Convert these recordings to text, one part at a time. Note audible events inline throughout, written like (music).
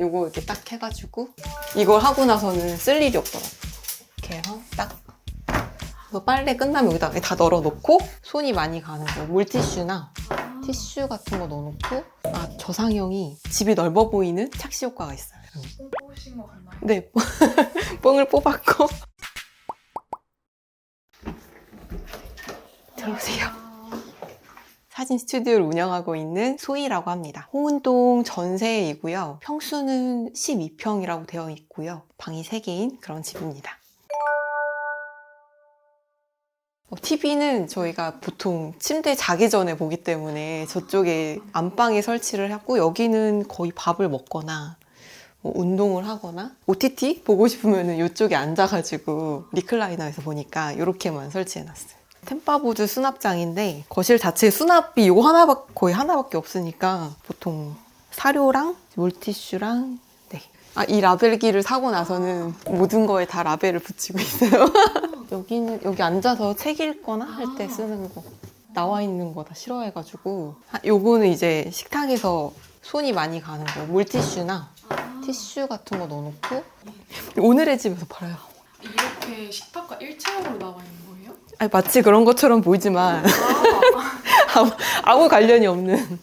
요거 이렇게 딱 해가지고 이걸 하고 나서는 쓸 일이 없더라고. 이렇게 해서 딱. 그래서 빨래 끝나면 여기다 다 널어놓고 손이 많이 가는 거 물티슈나 티슈 같은 거 넣어놓고 아 저상형이 집이 넓어 보이는 착시 효과가 있어요. 뽕 뽑으신 거 같나요? 네 (laughs) 뽕을 뽑았고 들어오세요. 사진 스튜디오를 운영하고 있는 소희라고 합니다. 홍은동 전세이고요. 평수는 12평이라고 되어 있고요. 방이 3개인 그런 집입니다. TV는 저희가 보통 침대 자기 전에 보기 때문에 저쪽에 안방에 설치를 하고 여기는 거의 밥을 먹거나 뭐 운동을 하거나 OTT 보고 싶으면 이쪽에 앉아가지고 리클라이너에서 보니까 이렇게만 설치해놨어요. 템파보드 수납장인데 거실 자체에 수납이 이거 하나밖 거의 하나밖에 없으니까 보통 사료랑 물티슈랑 네. 아, 이 라벨기를 사고 나서는 모든 거에 다 라벨을 붙이고 있어요. (laughs) 여기는 여기 앉아서 책 읽거나 할 때 쓰는 거. 나와 있는 거 다 싫어해가지고. 아, 요거는 이제 식탁에서 손이 많이 가는 거. 물티슈나 티슈 같은 거 넣어놓고. 오늘의 집에서 팔아요. 이렇게 식탁과 일체형으로 나와 있는 거예요? 아니, 마치 그런 것처럼 보이지만 (laughs) 아무, 아무 관련이 없는.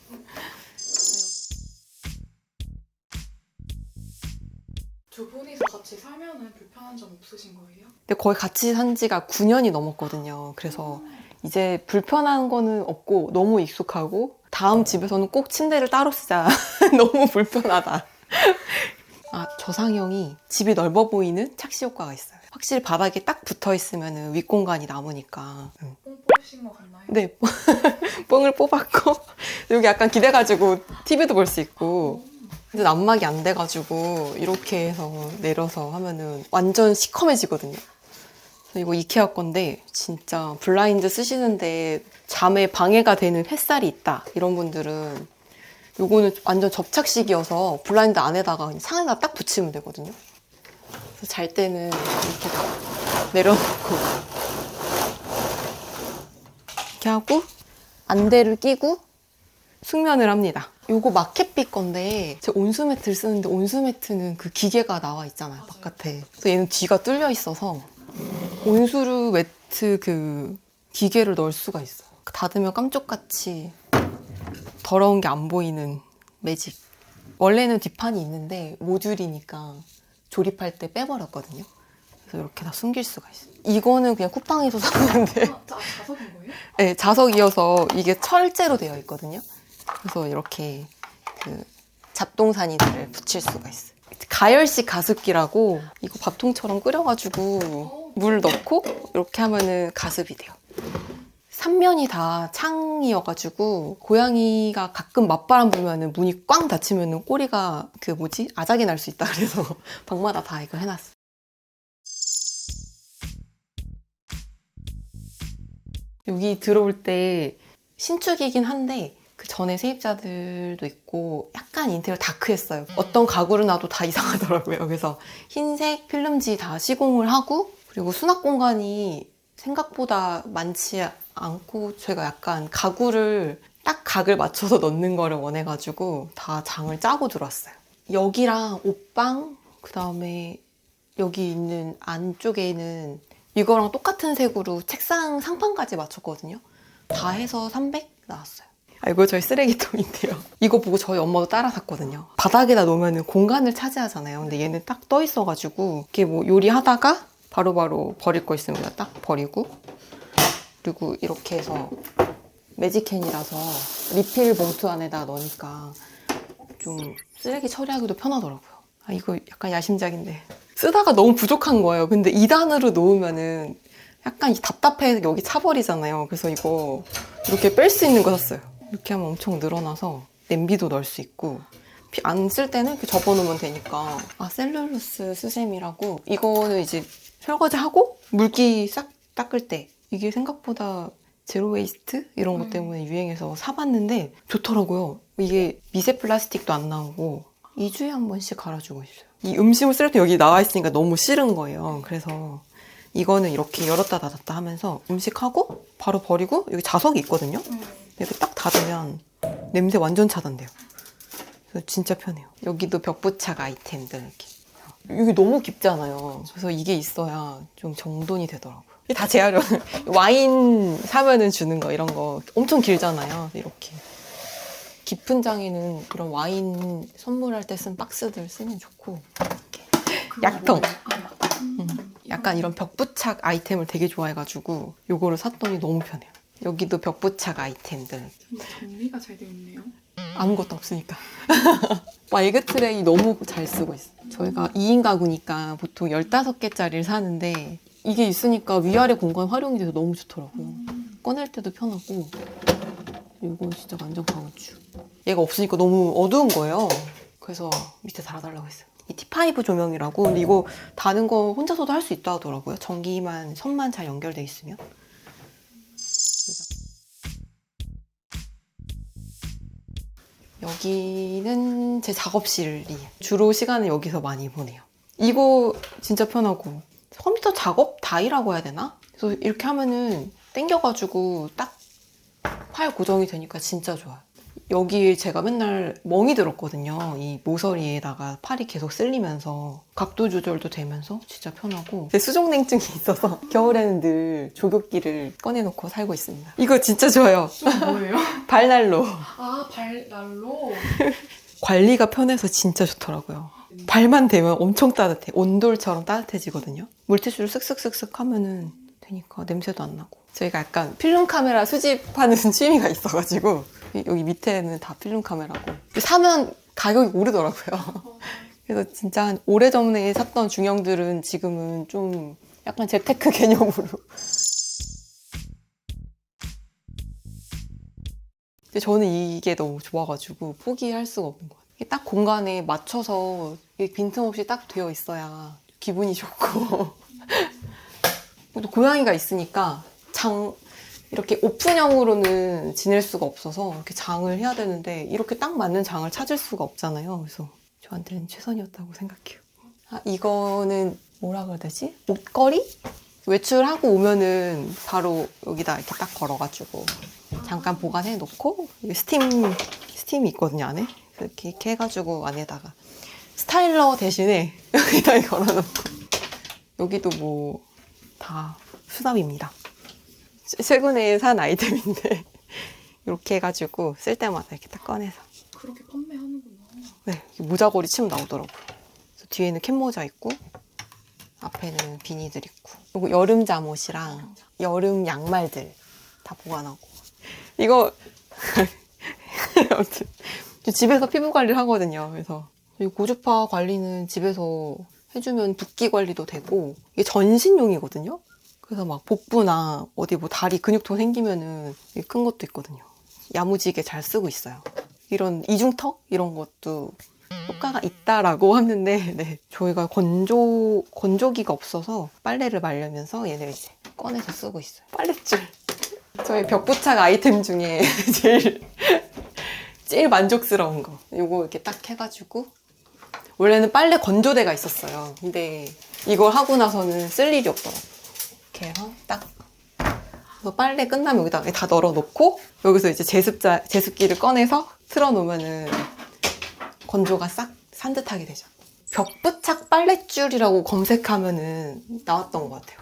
두 분이서 같이 살면은 불편한 점 없으신 거예요? 근데 거의 같이 산 지가 9년이 넘었거든요. 그래서 이제 불편한 거는 없고 너무 익숙하고 다음 집에서는 꼭 침대를 따로 쓰자. (laughs) 너무 불편하다. (laughs) 아, 저상형이 집이 넓어 보이는 착시 효과가 있어요. 확실히 바닥에 딱 붙어 있으면 윗공간이 남으니까. 응. 뽕 뽑으신 거 같나요? 네, (laughs) 뽕을 뽑았고 여기 약간 기대가지고 TV도 볼 수 있고 근데 난막이 안 돼가지고 이렇게 해서 내려서 하면은 완전 시커매지거든요. 이거 이케아 건데 진짜 블라인드 쓰시는데 잠에 방해가 되는 햇살이 있다 이런 분들은 요거는 완전 접착식이어서 블라인드 안에다가 상에다 딱 붙이면 되거든요. 그래서 잘 때는 이렇게 다 내려놓고 이렇게 하고 안대를 끼고 숙면을 합니다. 요거 마켓빛 건데 제 온수 매트를 쓰는데 온수 매트는 그 기계가 나와 있잖아요 바깥에. 그래서 얘는 뒤가 뚫려 있어서 온수루 매트 그 기계를 넣을 수가 있어요. 닫으면 깜짝같이 더러운 게 안 보이는 매직. 원래는 뒷판이 있는데 모듈이니까 조립할 때 빼버렸거든요. 그래서 이렇게 다 숨길 수가 있어요. 이거는 그냥 쿠팡에서 (laughs) 샀는데 아, 자, 자석인 거예요? 네, 자석이어서 이게 철제로 되어 있거든요. 그래서 이렇게 그 잡동사니들을 붙일 수가 있어요. 가열식 가습기라고 이거 밥통처럼 끓여가지고 물 넣고 이렇게 하면은 가습이 돼요. 삼면이 다 창이어가지고 고양이가 가끔 맞바람 불면은 문이 꽝 닫히면은 꼬리가 그 뭐지 아작이 날 수 있다 그래서 (laughs) 방마다 다 이거 해놨어. 여기 들어올 때 신축이긴 한데 그 전에 세입자들도 있고 약간 인테리어 다크했어요. 어떤 가구를 놔도 다 이상하더라고요. 그래서 흰색 필름지 다 시공을 하고 그리고 수납 공간이 생각보다 많지 않고 제가 약간 가구를 딱 각을 맞춰서 넣는 거를 원해가지고 다 장을 짜고 들어왔어요. 여기랑 옷방 그 다음에 여기 있는 안쪽에는 이거랑 똑같은 색으로 책상 상판까지 맞췄거든요. 다 해서 300 나왔어요. 아, 이거 저희 쓰레기통인데요. (laughs) 이거 보고 저희 엄마도 따라 샀거든요. 바닥에다 놓으면 공간을 차지하잖아요. 근데 얘는 딱 떠 있어가지고 이렇게 뭐 요리하다가 바로 바로 버릴 거 있으면 그냥 딱 버리고 그리고 이렇게 해서 매직캔이라서 리필 봉투 안에다 넣으니까 좀 쓰레기 처리하기도 편하더라고요. 아, 이거 약간 야심작인데. 쓰다가 너무 부족한 거예요. 근데 2단으로 놓으면은 약간 답답해 여기 차버리잖아요. 그래서 이거 이렇게 뺄 수 있는 거 샀어요. 이렇게 하면 엄청 늘어나서 냄비도 넣을 수 있고 안 쓸 때는 접어놓으면 되니까 아 셀룰로스 수세미라고 이거는 이제 설거지 하고 물기 싹 닦을 때 이게 생각보다 제로 웨이스트 이런 것 음. 때문에 유행해서 사봤는데 좋더라고요. 이게 미세 플라스틱도 안 나오고 2주에 한 번씩 갈아주고 있어요. 이 음식물 쓰레기 여기 나와 있으니까 너무 싫은 거예요. 그래서 이거는 이렇게 열었다 닫았다 하면서 음식하고 바로 버리고 여기 자석이 있거든요. 네. 이렇게 딱 닫으면 냄새 완전 차단돼요. 그래서 진짜 편해요. 여기도 벽 부착 아이템들 이렇게. 이게 너무 깊잖아요. 그래서 이게 있어야 좀 정돈이 되더라고요. 이게 다 재활용. (laughs) 와인 사면은 주는 거 이런 거 엄청 길잖아요. 이렇게. 깊은 장에는 그런 와인 선물할 때 쓴 박스들 쓰면 좋고 약통. 아, 약통. 음, 약간 이런 벽부착 아이템을 되게 좋아해가지고 요거를 샀더니 너무 편해요. 여기도 벽부착 아이템들 좀 정리가 잘 되어 있네요. 아무것도 없으니까. (laughs) 말그 트레이 너무 잘 쓰고 있어요. 저희가 2인 가구니까 보통 15개짜리를 사는데 이게 있으니까 위아래 공간 활용이 돼서 너무 좋더라고요. 꺼낼 때도 편하고 이건 진짜 완전 강추. 얘가 없으니까 너무 어두운 거예요. 그래서 밑에 달아달라고 했어요. 이 T5 조명이라고 근데 이거 다는 거 혼자서도 할 수 있다 하더라고요. 전기만 선만 잘 연결돼 있으면. 여기는 제 작업실이에요. 주로 시간을 여기서 많이 보내요. 이거 진짜 편하고 컴퓨터 작업 다이라고 해야 되나? 그래서 이렇게 하면은 땡겨가지고 딱 파일 고정이 되니까 진짜 좋아요. 여기에 제가 맨날 멍이 들었거든요. 이 모서리에다가 팔이 계속 쓸리면서 각도 조절도 되면서 진짜 편하고 제 수족냉증이 있어서 (laughs) 겨울에는 늘 조격기를 꺼내놓고 살고 있습니다. 이거 진짜 좋아요. 뭐예요? (laughs) 발난로. 아, 발난로. (laughs) 관리가 편해서 진짜 좋더라고요. 발만 대면 엄청 따뜻해. 온돌처럼 따뜻해지거든요. 물티슈를 쓱쓱쓱쓱 하면은 되니까 냄새도 안 나고. 저희가 약간 필름 카메라 수집하는 (laughs) 취미가 있어가지고 여기 밑에는 다 필름 카메라고. 사면 가격이 오르더라고요. 어, (laughs) 그래서 진짜 한 오래전에 샀던 중형들은 지금은 좀 약간 재테크 (laughs) 개념으로. 근데 저는 이게 너무 좋아가지고 포기할 수가 없는 것 같아요. 딱 공간에 맞춰서 빈틈없이 딱 되어 있어야 기분이 좋고. 또 고양이가 있으니까 장, 이렇게 오픈형으로는 지낼 수가 없어서 이렇게 장을 해야 되는데 이렇게 딱 맞는 장을 찾을 수가 없잖아요. 그래서 저한테는 최선이었다고 생각해요. 아, 이거는 뭐라 그래야 되지? 옷걸이? 외출하고 오면은 바로 여기다 이렇게 딱 걸어가지고 잠깐 보관해 놓고 스팀 스팀이 있거든요 안에 이렇게, 이렇게 해가지고 안에다가 스타일러 대신에 (laughs) 여기다 걸어놓고 여기도 뭐 다 수납입니다. 최- 최근에 산 아이템인데 (laughs) 이렇게 해가지고 쓸 때마다 이렇게 딱 꺼내서 그렇게 판매하는구나. 네, 모자걸이 치면 나오더라고요. 그래서 뒤에는 캡모자 있고 앞에는 비니들 있고 그리고 여름 잠옷이랑 여름 양말들 다 보관하고 이거 (laughs) 아무튼 저 집에서 피부 관리를 하거든요. 그래서 이 고주파 관리는 집에서 해주면 붓기 관리도 되고 이게 전신용이거든요. 그래서 막 복부나 어디 뭐 다리 근육통 생기면은 큰 것도 있거든요. 야무지게 잘 쓰고 있어요. 이런 이중턱 이런 것도 효과가 있다라고 하는데 (laughs) 네, 저희가 건조 건조기가 없어서 빨래를 말려면서 얘를 이제 꺼내서 쓰고 있어요. 빨랫줄. 저희 벽부착 아이템 중에 (laughs) 제일 제일 만족스러운 거. 이거 이렇게 딱 해가지고 원래는 빨래 건조대가 있었어요. 근데 이걸 하고 나서는 쓸 일이 없더라고요. 이렇게 해서 딱 그래서 빨래 끝나면 여기다가 다 널어놓고 여기서 이제 제습자 제습기를 꺼내서 틀어놓으면은 건조가 싹 산뜻하게 되죠. 벽부착 빨랫줄이라고 검색하면은 나왔던 것 같아요.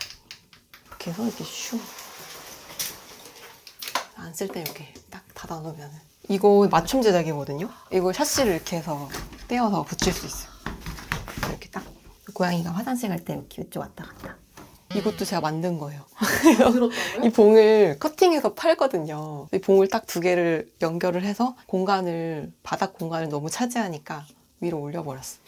이렇게 해서 이렇게 슈. 안 쓸 때 이렇게 딱 닫아놓으면은. 이거 맞춤 제작이거든요. 이거 샤시를 이렇게 해서 떼어서 붙일 수 있어요. 이렇게 딱. 고양이가 화장실 갈 때 이렇게 이쪽 왔다 갔다. 이것도 제가 만든 거예요. (laughs) 이 봉을 커팅해서 팔거든요. 이 봉을 딱 두 개를 연결을 해서 공간을 바닥 공간을 너무 차지하니까 위로 올려버렸어.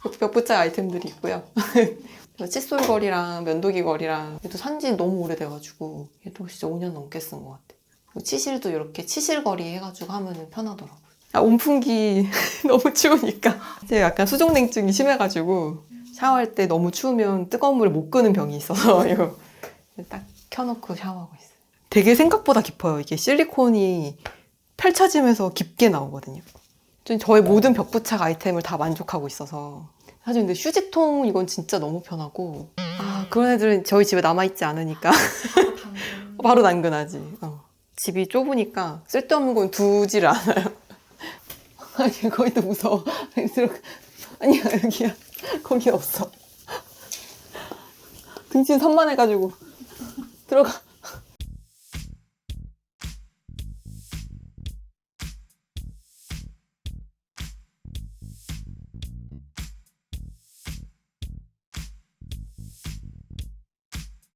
이것도 벽부착 아이템들이 있고요. (laughs) 칫솔 거리랑 면도기 거리랑 얘도 산지 너무 오래돼가지고 얘도 진짜 5년 넘게 쓴 것 같아. 치실도 이렇게 치실 거리 해가지고 하면 편하더라고요. 아, 온풍기 (laughs) 너무 추우니까 제가 약간 수족냉증이 심해가지고 샤워할 때 너무 추우면 뜨거운 물을 못 끄는 병이 있어서 (laughs) 이거 딱 켜놓고 샤워하고 있어요. 되게 생각보다 깊어요. 이게 실리콘이 펼쳐지면서 깊게 나오거든요. 좀 저의 모든 벽부착 아이템을 다 만족하고 있어서 사실 근데 휴지통 이건 진짜 너무 편하고 아 그런 애들은 저희 집에 남아있지 않으니까. (laughs) 바로 당근하지. 어. 집이 좁으니까 쓸데없는 건 두질 않아요. 아니 거기도 무서워. 들어 아니야 여기야 거기 없어. 등신 산만해가지고 들어가.